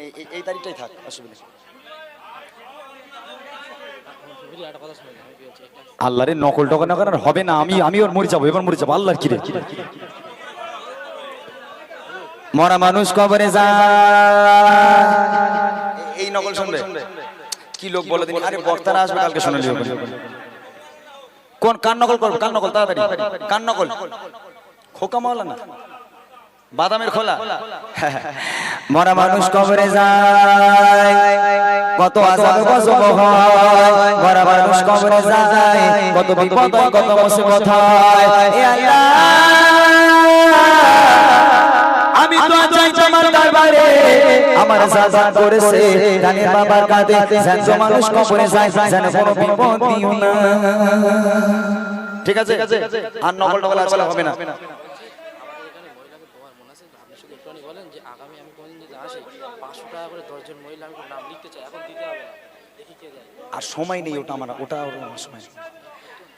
মানে এই- তারিখটাই থাক অসুবিধা আল্লাহরে নকল টকল না করার হবে না আমি আমি ওর মরে যাব এবার মরে যাব আল্লাহর কিরে? মরা মানুষ কবরে যায় এই নকল শুনবে? কি লোক বলে দিন আরে বক্তারা আসবে কালকে শুনে লিও কোন কান নকল করবে কান নকল তাড়াতাড়ি। কান নকল। খোকা মাওলা না বাদামের খোলা। মরা মানুষ কবরে যায়। কত আজাব গজব হয়। মরা মানুষ কবরে যায়। কত বিপদ হয়, কত মুসিবত হয়। এ আল্লাহ। আমি তো চাই তোমার দরবারে। আমার সাজা করেছে। জানের বাবার কাঁধে যেন মানুষ কবরে যায় যেন কোনো বিপদ দিও না। ঠিক আছে? আর নকল টকল আজকাল হবে না এখানে মহিলাকে তোমার মনে আছে আপনি শুধু একটুখানি বলেন যে আগামী আমি কোনদিন যদি আসি পাঁচশো টাকা করে দশজন মহিলা আমি নাম লিখতে চাই এখন দিতে হবে দেখি কে যায় আর সময় নেই ওটা আমার ওটা আমার সময় নেই।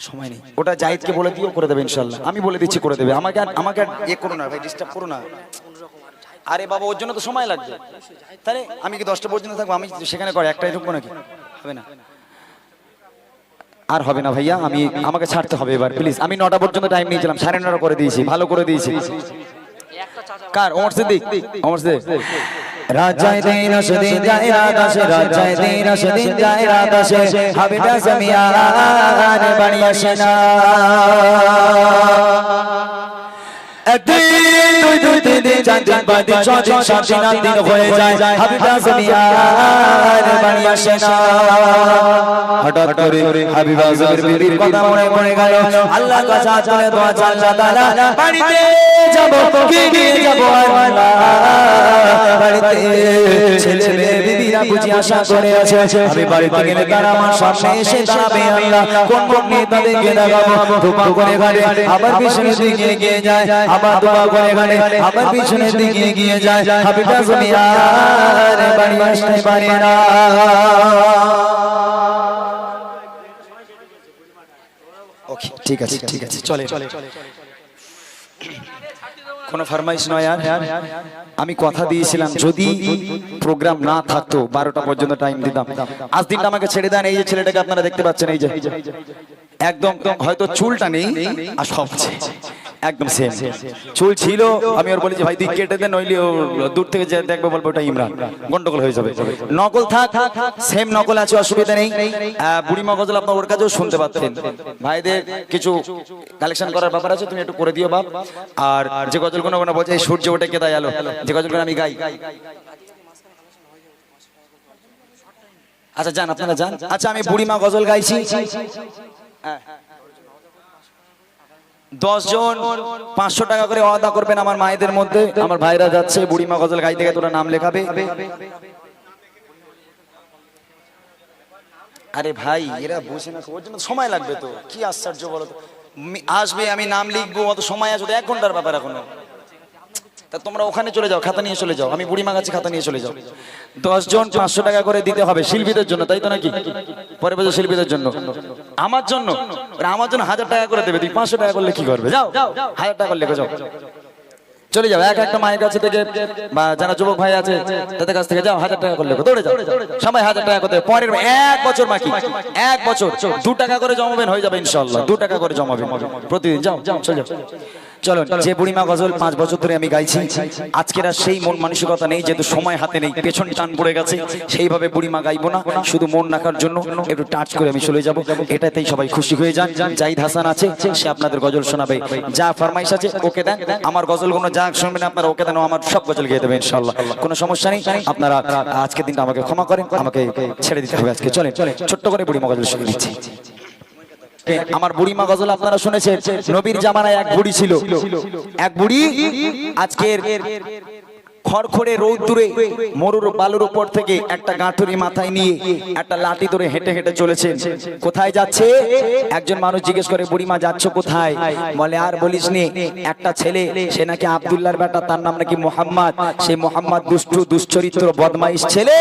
সময় নেই। ওটা জাহিদকে বলে দিও করে দেবে ইনশাল্লাহ আমি বলে দিচ্ছি করে দেবে। আমাকে আর- আমাকে আর ইয়ে করো না ভাই ডিস্টার্ব করো না। আরে বাবা ওর জন্য তো সময় লাগবে। তাহলে আমি কি দশটা পর্যন্ত থাকব? আমি সেখানে করে একটাই ঢুকবো নাকি? হবে না। আর হবে না ভাইয়া আমি আমাকে ছাড়তে হবে এবার প্লিজ আমি নটা পর্যন্ত টাইম নিয়েছিলাম সাড়ে নটা করে দিয়েছি ভালো করে দিয়েছি। কার? ওমর সিদ্দিক ওমর সিদ্দিক রাজায় দিন সেদিন যায় রাতাসে রাজায় দিন সেদিন যায় রাতাসে হাবিবা জামিয়ান বাড়ি আসে না একদিন দুই দুই তিন দিন চার দিন পাঁচ দিন ছ দিন সাত দিন আট দিন হয়ে যায় হাবিবা জামিয়ান বাড়ি আসে না হঠাৎ করে হাবিবা জামির বিবির কথা মনে পড়ে গেল আল্লাহ কাছে হাত দোয়া চাল আল্লাহ বাড়িতে যাব কি নিয়ে যাব আল্লাহ বাড়িতে ছেলে মেয়ে বুঝি আশা করে আছে। আমি বাড়িতে গেলে তারা আমার সামনে এসে দাঁড়াবে আল্লাহ। কোন কোন নিয়ে তাদেরকে দেখাবো? ধুপা করে ঘাড়ে আবার পিছনের দিকে এগিয়ে যায় আবার দোয়া করে ঘাড়ে আবার পিছনের দিকে এগিয়ে যায়। হাবিবা জমিয়ার বাড়ি আসতে পারে না ওকে ঠিক আছে ঠিক আছে চলে চলে কোনো ফরমাইশ নয় আর। আমি কথা দিয়েছিলাম, যদি প্রোগ্রাম না থাকতো, বারোটা পর্যন্ত টাইম দিতাম। আজ দিনটা আমাকে ছেড়ে দেন, এই যে ছেলেটাকে আপনারা দেখতে পাচ্ছেন, এই যে। একদম হয়তো চুলটা নেই, আর সবচেয়ে। একদম সেম চুল ছিল আমি ওর বলেছি ভাই তুই কেটে দে নইলে দূর থেকে যে দেখবে বলব ওটা ইমরান। গন্ডগোল হয়ে যাবে। নকল থাক সেম নকল আছে অসুবিধা নেই। আহ, বুড়িমা গজল আপনার ওর কাছেও শুনতে পাচ্ছেন। ভাইদের কিছু কালেকশন করার ব্যাপার আছে তুমি একটু করে দিও বাপ। আর যে গজল কোনো বলছে এই সূর্য ওঠে কে তাই আলো। যে গজল আমি গাই। আচ্ছা যান আপনারা যান। আচ্ছা আমি বুড়িমা গজল গাইছি। দশ জন পাঁচশো টাকা করে অদা করবেন আমার মায়েদের মধ্যে। আমার ভাইরা যাচ্ছে, বুড়িমা গজল গাইতে গিয়ে তোরা নাম লেখাবে। আরে ভাই, এরা বসে না, ওর জন্য সময় লাগবে তো। কি আশ্চর্য বলো তো। আসবে, আমি নাম লিখব, অত সময় আসবে এক ঘণ্টার ব্যাপার এখনও। তা তোমরা ওখানে চলে যাও, খাতা নিয়ে চলে যাও। আমি বুড়িমা কাছে খাতা নিয়ে চলে যাও। দশ জন পাঁচশো টাকা করে দিতে হবে শিল্পীদের জন্য, তাই তো নাকি? পরে বছর শিল্পীদের জন্য। আমার জন্য? আমার জন্য হাজার টাকা করে দেবে। তুই পাঁচশো টাকা করলে কি করবে? যাও। হাজার টাকা করলে যাও। চলে যাও। এক একটা মায়ের কাছে থেকে বা যারা যুবক ভাই আছে তাদের কাছ থেকে যাও হাজার টাকা করলে দৌড়ে যাও। সবাই হাজার টাকা করতে। পরের এক বছর বাকি। এক বছর। দু টাকা করে জমাবেন হয়ে যাবে ইনশাল্লাহ দু টাকা করে জমাবেন। প্রতিদিন যাও যাও চলে যাও। চলো যে বুড়িমা গজল পাঁচ বছর ধরে আমি গাইছি আজকের আর সেই মন মানসিকতা নেই যেহেতু সময় হাতে নেই পেছন টান পড়ে গেছে সেইভাবে বুড়িমা গাইবো না শুধু মন রাখার জন্য একটু টাচ করে আমি চলে যাব এটাতেই সবাই খুশি হয়ে যান। জাহিদ হাসান আছে সে আপনাদের গজল শোনাবে। যা ফরমাইশ আছে ওকে দেন আমার গজলগুলো যা শুনবেন আপনারা ওকে দেন আমার সব গজল গিয়ে দেবে ইনশাল্লাহ কোনো সমস্যা নেই আপনারা আজকের দিনটা আমাকে ক্ষমা করেন আমাকে ছেড়ে দিতে হবে আজকে। চলেন ছোট্ট করে বুড়িমা গজল শুনে দিচ্ছি আমার বুড়িমা গজল আপনারা শুনেছেন? নবীর জামানায় এক বুড়ি ছিল। এক বুড়ি আজকের খড়খড়ে রৌদ্দুরে মরুর বালুর উপর থেকে একটা গাঁঠুরি মাথায় নিয়ে একটা লাঠি ধরে হেঁটে হেঁটে চলেছেন। কোথায় যাচ্ছে? একজন মানুষ জিজ্ঞেস করে, বুড়িমা, যাচ্ছ কোথায়? বলে, আর বলিস নি, একটা ছেলে, সে নাকি আব্দুল্লাহর বেটা, তার নাম নাকি মোহাম্মদ। সেই মোহাম্মদ, দুষ্টু, দুশ্চরিত্র, বদমাইশ ছেলে।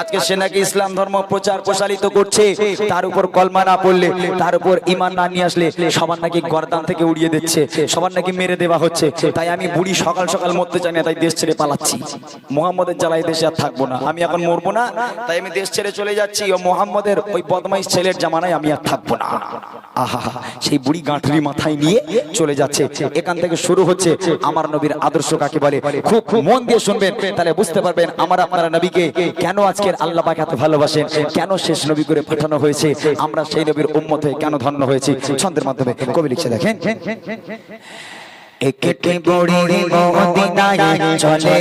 আজকে সে নাকি ইসলাম ধর্ম প্রচার প্রসারিত করছে, তার উপর কলমা না পড়লে, তার উপর ইমান না নিয়ে আসলে সবার নাকি গর্দান থেকে উড়িয়ে দিচ্ছে, সবার নাকি মেরে দেওয়া হচ্ছে। তাই আমি বুড়ি সকাল সকাল মরতে চাই না, তাই দেশ ছেড়ে পালাচ্ছি। মোহাম্মদের জ্বালায় দেশে আর থাকব না। আমি এখন মরবো না, তাই আমি দেশ ছেড়ে চলে যাচ্ছি। ও মোহাম্মদের ওই বদমাইশ ছেলের জামানায় আমি আর থাকব না। আহা, সেই বুড়ি গাঁঠুরি মাথায় নিয়ে চলে যাচ্ছে। এখান থেকে শুরু হচ্ছে আমার নবীর আদর্শ কাকে বলে? খুব মন দিয়ে শুনবেন, তাহলে বুঝতে পারবেন আমার আপনারা নবীকে কেন আজকের আল্লাহ পাক এত ভালোবাসেন, কেন শেষ নবী করে পাঠানো হয়েছে? আমরা সেই নবীর উম্মত হয়ে কেন ধন্য হয়েছি? ছন্দের মাধ্যমে কবি লিখছে, দেখেন। একটি বড়ি মদিনায় চলে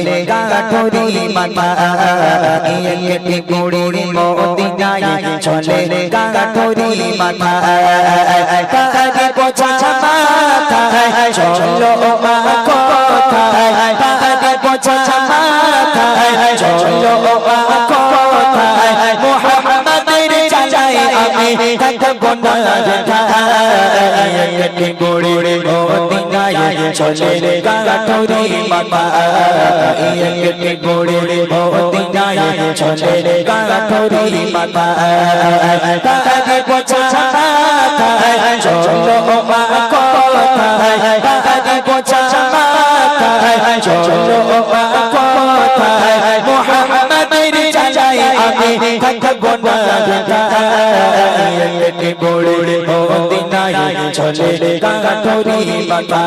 একটি বড়ি মদিনায় চলে গাঠরি মাথা, চলো মা মাথা, চলো মা চলে গাঠরি মাথা একটি বড়ি মদিনায় চলে গাঠরি মাথা কাজে বোঝা মাথা চলো মা কোথায় কাজে বোঝা মাথা চলো মা থাকব না একটি বড়ি মদিনায় চলে গাঠরি মাথা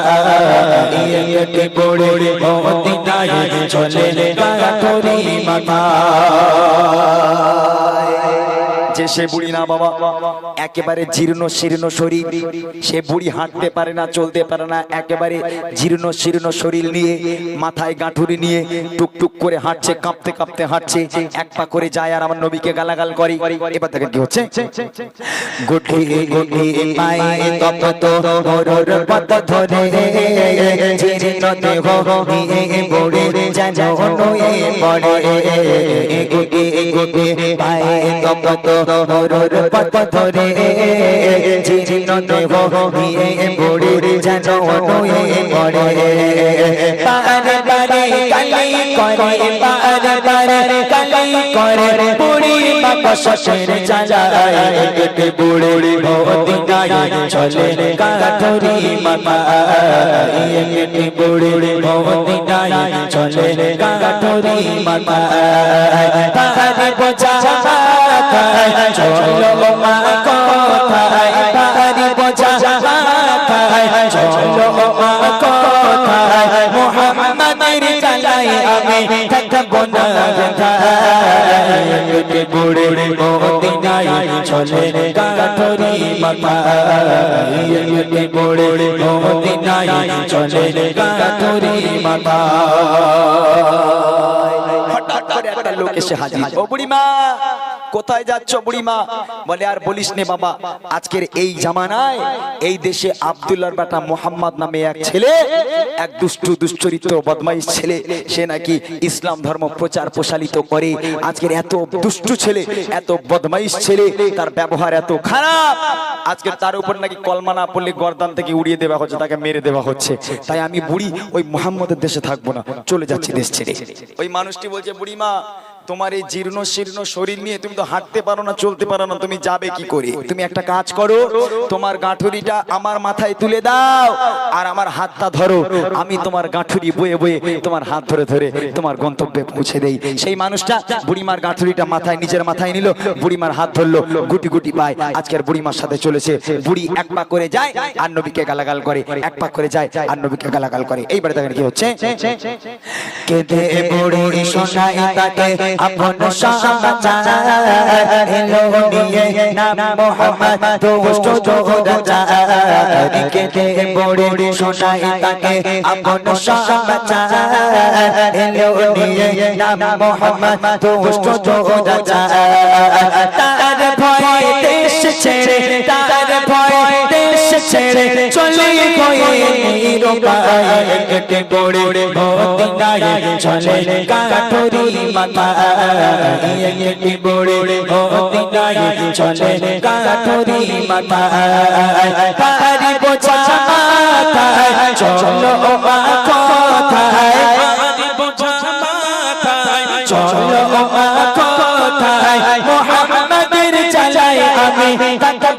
একটি বড়ি মদিনায় চলে গাঠরি মাথা যে সে বুড়ি না বাবা, একেবারে জীর্ণ শীর্ণ শরীর। সে বুড়ি হাঁটতে পারে না, চলতে পারে না, একেবারে জীর্ণ শীর্ণ শরীর নিয়ে, মাথায় গাঁঠুরি নিয়ে টুকটুক করে হাঁটছে, কাঁপতে কাঁপতে হাঁটছে, এক পা করে যায় আর আমার নবীকে গালাগাল করে। এবার দেখেন কি হচ্ছে? পায়ে তপ্ত হরর পথ ধরে জীর্ণ দেহ নিয়ে বড়ে যেন নয়ে পড়ে পারে পারে কালি করে পারে পারে কালি করে পুরি বাপ শ্বশুর চালায় একটি বুড়ি মদিনায় চলে কাঠরি মামা একটি বুড়ি মদিনায় চলে কাঠরি মামা তাহারে বোঝা মাথায় চলো মা কোথায় তাহারে বোঝা মাথায় চলো মা কোথায় মোহাম্মদের চালাই আমি থাকব না একটি বুড়ি মদিনায় চলে গাঠরি মাথা একটি মদিনায় চলে গাঠরি মাথা হঠাৎ করে একটা লোক এসে হাজির ও বুড়িমা কোথায় যাচ্ছ বুড়িমা? বলে, আর বলিস নে বাবা, আজকের এই জামানায় এই দেশে আব্দুল্লাহর বেটা মোহাম্মদ নামে এক ছেলে, এক দুষ্টু, দুশ্চরিত্র, বদমাইশ ছেলে, সে নাকি ইসলাম ধর্ম প্রচার প্রসারিত করে। আজকের এত দুষ্টু ছেলে, এত বদমাইশ ছেলে, তার ব্যবহার এত খারাপ। আজকে তার উপর নাকি কলমা না পড়লে গর্দান থেকে উড়িয়ে দেওয়া হচ্ছে, তাকে মেরে দেওয়া হচ্ছে। তাই আমি বুড়ি ওই মোহাম্মদের দেশে থাকব না, চলে যাচ্ছি দেশ ছেড়ে। ওই মানুষটি বলছে, বুড়িমা তোমার এই জীর্ণ শীর্ণ শরীর নিয়ে তুমি তো হাঁটতে পারো না, চলতে পারো না, তুমি যাবে কি করে? তুমি একটা কাজ করো, তোমার গাঁঠুরিটা আমার মাথায় তুলে দাও আর আমার হাতটা ধরো। আমি তোমার গাঁঠুরি বয়ে বয়ে তোমার হাত ধরে ধরে তোমার গন্তব্যে পৌঁছে দেই। সেই মানুষটা বুড়িমার গাঁঠুরিটা মাথায়, নিজের মাথায় নিল, বুড়িমার হাত ধরলো, গুটি গুটি পায়। আজকের বুড়িমার সাথে চলেছে। বুড়ি এক পা করে যায় আর নবীকে গালাগাল করে। এক পা করে যায় আর নবীকে গালাগাল করে। এইবারে দেখেন কি হচ্ছে? কেঁদে বুড়ি শোনাই তাকে আপন এলো নিয়ে নাম মোহাম্মদ দুষ্ট যোগদাচার কেঁদে বুড়ি শোনাই তাকে আপন এলো নিয়ে নাম মোহাম্মদ দুষ্ট যোগদাচার তার ভয় দেশ ছেড়ে তার ভয় ছেড়ে চলে গয়ে নিরুপায়ে পড়ে মদিনায় চলে কাঠরি মাথায় পড়ে মদিনায় চলে কাঠরি মাথায় কারি বোঝা মাথায় চলো কথায় কারি বোঝা মাথায় চলো মোহাম্মদের চালায় আমি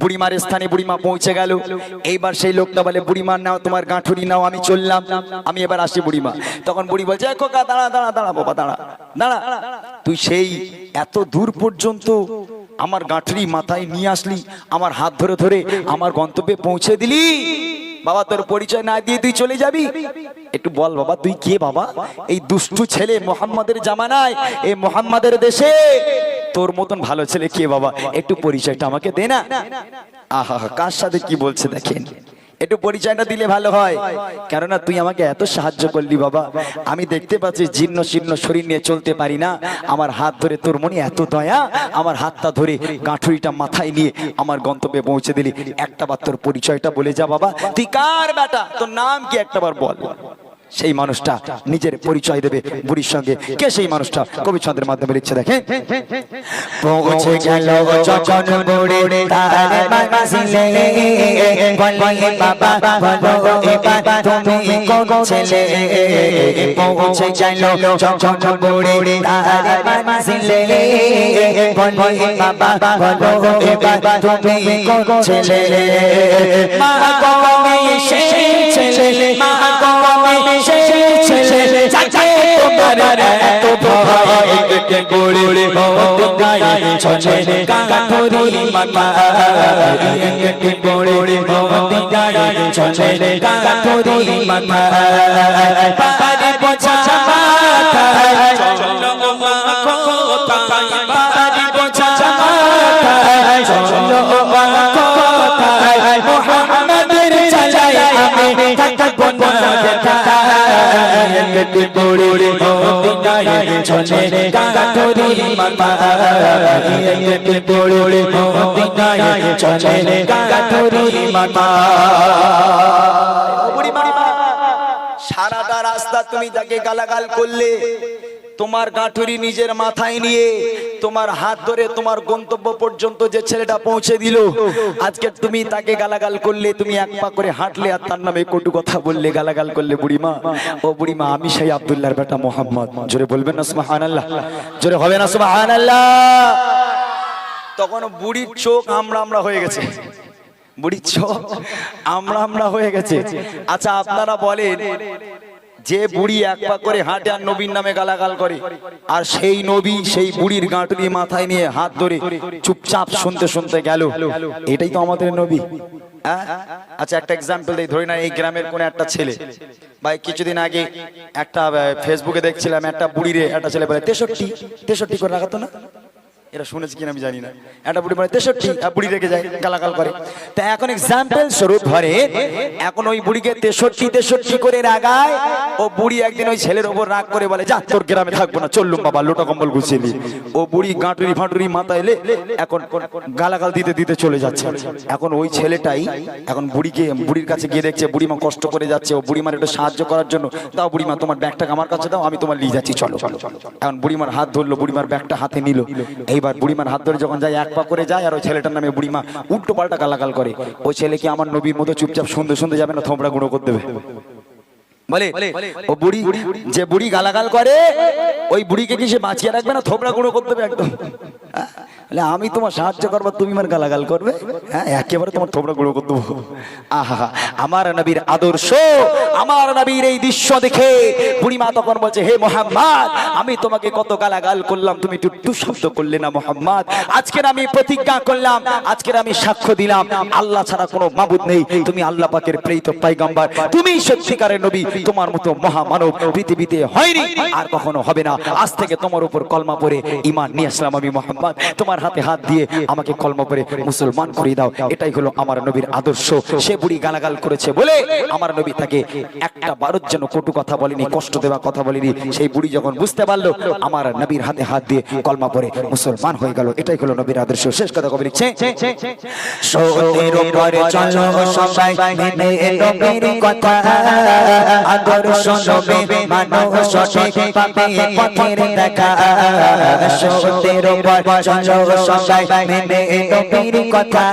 বুড়িমার স্থানে বুড়িমা পৌঁছে গেল। এইবার সেই লোকটা বলে বুড়িমার নাও তোমার গাঁঠুরি নাও, আমি চললাম। আমি এবার আসি বুড়িমা। তখন বুড়ি বলছে, "এ খোকা, দাঁড়া দাঁড়া দাঁড়া, বাবা, দাঁড়া দাঁড়া। তুই সেই এত দূর পর্যন্ত আমার গাঁঠুরি মাথায় নিয়ে আসলি, আমার হাত ধরে ধরে আমার গন্তব্যে পৌঁছে দিলি। বাবা, তোর পরিচয় না দিয়ে তুই চলে যাবি? একটু বল বাবা, তুই কে বাবা? এই দুষ্টু ছেলে মোহাম্মদের জামানায়, এই মোহাম্মদের দেশে তোর মতন ভালো ছেলে কে বাবা? একটু পরিচয়টা আমাকে দে না। আহা, কার সাথে কি বলছে দেখেন। একটু পরিচয়টা দিলে ভালো হয়। কেননা তুই আমাকে এত সাহায্য করলি বাবা। আমি দেখতে পাচ্ছি জীর্ণ শীর্ণ শরীর নিয়ে চলতে পারি না। আমার হাত ধরে তোর মনে এত দয়া, আমার হাতটা ধরে গাঁঠুরিটা মাথায় নিয়ে আমার গন্তব্যে পৌঁছে দিলি। একটা বার তোর পরিচয়টা বলে যা বাবা। তুই কার বেটা? তোর নাম কি? একটাবার বল। সেই মানুষটা নিজের পরিচয় দেবে বুড়ির সঙ্গে। কে সেই মানুষটা? কবি ছন্দের মাধ্যমে লিখছে দেখেন। পৌঁছে গেল যখন বুড়ি তার মানসিলে বলে বাবা বলো এবার তুমি কোন ছেলে? পৌঁছে গেল যখন বুড়ি তার মানসিলে বলে বাবা বলো এবার তুমি কোন ছেলে? মা কমে সে ছেলে। মা কমে সে ছেলে যাকে তোমার এত ভয় কেটে গড়ে মদিনায় চলে কাঠুরি মাথা কেটে গড়ে মদিনায় চলে কাঠুরি মাথা পারে বোঝা মাথা চলো মা কোথায় পারে বোঝা মাথা চলো মা কোথায় মোহাম্মদের চালাই আমি থাকব না কেটে পড়ে মদিনায় চলে কাঠুরি মাথা। কেটে পড়ে মদিনায় চলে কাঠুরি মাথা। সারাটা রাস্তা তুমি তাকে গালাগাল করলে তোমার গাঁঠুরি নিজের মাথায় নিয়ে, তোমার হাত ধরে তোমার গন্তব্য পর্যন্ত যে ছেলেটা পৌঁছে দিল, আজকে তুমি তাকে গালাগাল করলে, তুমি এক পা করে হাঁটলে আর তার নামে কটু কথা বললে, গালাগাল করলে বুড়িমা। ও বুড়িমা, আমি সেই আব্দুল্লাহর বেটা মোহাম্মদ। জোরে বলবেন না সুবহান আল্লাহ জোরে হবে না সুবহান আল্লাহ তখন বুড়ির চোখ আমরা আমরা হয়ে গেছে। বুড়ির চোখ আমরা আমরা হয়ে গেছে। আচ্ছা আপনারা বলেন যে বুড়ি এক পা করে হাঁটে আর নবীর নামে গালাগাল করে। আর সেই নবী সেই বুড়ির গাঁটুরি মাথায় নিয়ে হাত ধরে চুপচাপ শুনতে শুনতে গেল। এটাই তো আমাদের নবী? আচ্ছা একটা এক্সাম্পল দিই, ধরি না, এই গ্রামের কোন একটা ছেলে। ভাই, কিছুদিন আগে একটা ফেসবুকে দেখছিলাম, একটা বুড়িরে একটা ছেলে বলে, তেষট্টি তেষট্টি করে রাখাতো না? এরা শুনেছে কিনা আমি জানি না। একটা বুড়ি মানে তেষট্টি বুড়ি রেখে যায়, গালাগাল করে। তা এখন এক্সাম্পল স্বরূপ ধরে, এখন ওই বুড়িকে তেষট্টি তেষট্টি করে রাগায়, ও বুড়ি একদিন ওই ছেলের ওপর রাগ করে বলে, যা, তোর গ্রামে থাকব না চললুম বাবা লোটা কম্বল গুছিয়ে নি ও বুড়ি গাঁটুরি ফাঁটুরি মাথা এলে এখন গালাগাল দিতে দিতে চলে যাচ্ছে। এখন ওই ছেলেটাই এখন বুড়িকে, বুড়ির কাছে গিয়ে দেখছে, বুড়িমা কষ্ট করে যাচ্ছে, ও বুড়িমার একটু সাহায্য করার জন্য, দাও বুড়িমা, তোমার ব্যাগটা আমার কাছে দাও, আমি তোমার নিয়ে যাচ্ছি, চলো। এখন বুড়িমার হাত ধরলো, বুড়িমার ব্যাগটা হাতে নিল। এইবার বুড়িমার হাত ধরে যখন যায়, এক পা করে যায় আর ওই ছেলেটার নামে বুড়িমা উল্টো পাল্টা কালাকাল করে। ওই ছেলে কি আমার নবীর মতো চুপচাপ সুন্দর সুন্দর যাবে না থোমরা গুঁড়ো করতে দেবে? বলে ও বুড়ি যে বুড়ি গালাগাল করে ওই বুড়িকে কি সে বাঁচিয়ে রাখবে না? থোবড়া গুঁড়ো করতে হবে একদম? আমি তোমার সাহায্য করব তুমি আমার গালাগাল করবে? হ্যাঁ একেবারে তোমার থোবড়া গুঁড়ো করতে দেবো আহা আমার নবীর আদর্শ আমার নবীর এই দৃশ্য দেখে বুড়িমা তখন বলছে হে মোহাম্মদ আমি তোমাকে কত গালাগাল করলাম তুমি একটু টু শব্দ করলে না মোহাম্মদ। আজকের আমি প্রতিজ্ঞা করলাম আজকের আমি সাক্ষ্য দিলাম। আল্লাহ ছাড়া কোনো মাবুদ নেই। তুমি আল্লাহ পাকের প্রেরিত পাইগাম্বার। তুমি সত্যিকারের নবী তোমার মতো মহামানব পৃথিবীতে হয়নি, আর কখনো হবে না। আজ থেকে তোমার উপর কলমা পরে ইমান নিয়ে আসলাম আমি মোহাম্মদ। তোমার হাতে হাত দিয়ে আমাকে কলমা পরে মুসলমান করে দাও। এটাই হলো আমার নবীর আদর্শ। সে বুড়ি গালাগাল করেছে বলে আমার নবী তাকে একটা বারোর জন্য কটু কথা বলেনি, কষ্ট দেওয়া কথা বলেনি। সেই বুড়ি যখন বুঝতে পারল, আমার নবীর হাতে হাত দিয়ে কলমা পরে মুসলমান হয়ে গেল। এটাই হলো নবীর আদর্শ। শেষ কথা কবি লিখছে সবাই কথা। আদর্শ নবে মানুষ সঠিক পাবে পথের দেখা। সত্যের উপর চলো সবাই মেনে নবীর কথা।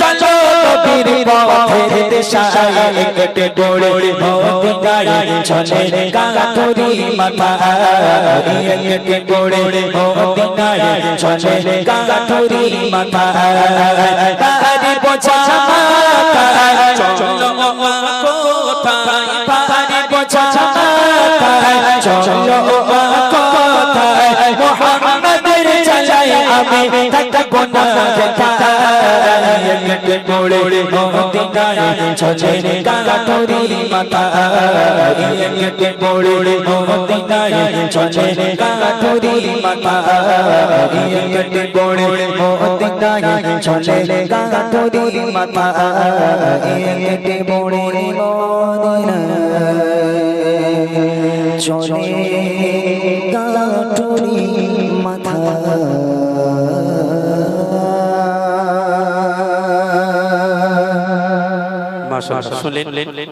চলো। নবীর পথের দিশায় কেটে পড়ে মদিনায় চলে কাঠুরি মাথা। কেটে পড়ে মদিনায় চলে কাঠুরি মাথা। তারি মাথায় চলো কোথায়? বোঝা মাথায় চলো কোথায়? মোহাম্মদের আমি থাকব না কেটে পড়ে মদিনায় চলে কাঠুরি মাথা কেটে পড়ে মদিনায় চলে কাঠুরি মাথা কেটে পড়ে মদিনায় চলে কাঠুরি মাথা মাশাআল্লাহ। শুনলেন